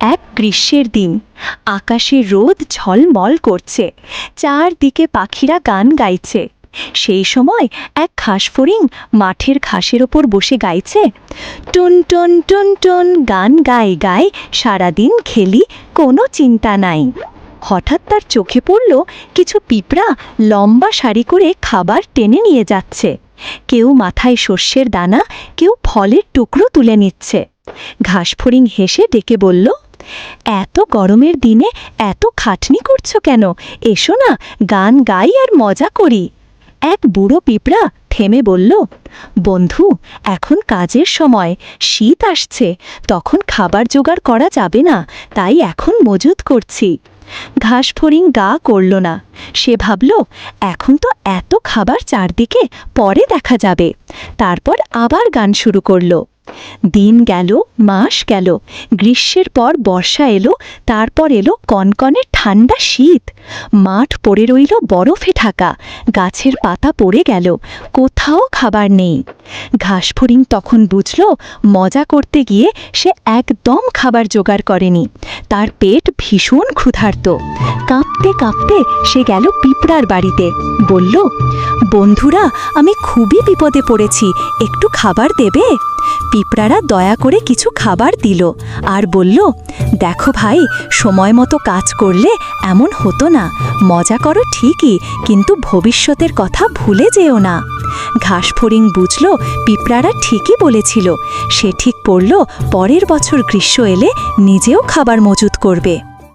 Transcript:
এক গ্রীষ্মের দিন। আকাশে রোদ ঝলমল করছে। চারদিকে পাখিরা গান গাইছে। সেই সময় এক ঘাসফড়িং মাঠের ঘাসের ওপর বসে গাইছে। টুন টুন টুন টুন গান গাই গাই সারাদিন খেলি, কোনো চিন্তা নাই। হঠাৎ তার চোখে পড়ল কিছু পিঁপড়া লম্বা সারি করে খাবার টেনে নিয়ে যাচ্ছে। কেউ মাথায় শস্যের দানা, কেউ ফলের টুকরো তুলে নিচ্ছে। ঘাসফড়িং হেসে ডেকে বলল এত গরমের দিনে এত খাটনি করছ কেন? এসো না, গান গাই আর মজা করি। এক বুড়ো পিঁপড়া থেমে বলল, বন্ধু, এখন কাজের সময়, শীত আসছে, তখন খাবার জোগাড় করা যাবে না, তাই এখন মজুত করছি। ঘাসফড়িং গা করল না। সে ভাবল, এখন তো এত খাবার চারদিকে পরে দেখা যাবে। তারপর আবার গান শুরু করল। দিন গেল মাস গেল গ্রীষ্মের পর বর্ষা এলো তারপর এলো কনকনে ঠান্ডা শীত। মাঠ পড়ে রইল বরফে ঢাকা। গাছের পাতা পড়ে গেল। কোথাও খাবার নেই। ঘাসফড়িং তখন বুঝল, মজা করতে গিয়ে সে একদম খাবার জোগাড় করেনি। তার পেট ভীষণ ক্ষুধার্ত। কাঁপতে কাঁপতে সে গেল পিঁপড়ার বাড়িতে। বলল, বন্ধুরা, আমি খুবই বিপদে পড়েছি। একটু খাবার দেবে? পিঁপড়ারা দয়া করে কিছু খাবার দিল। আর বলল, দেখো ভাই, সময় মতো কাজ করলে এমন হতো না। মজা করো ঠিকই, কিন্তু ভবিষ্যতের কথা ভুলে যেও না। ঘাসফড়িং বুঝল, পিঁপড়ারা ঠিকই বলেছিল। সে ঠিক পড়ল, পরের বছর গ্রীষ্ম এলে নিজেও খাবার মজুত করবে।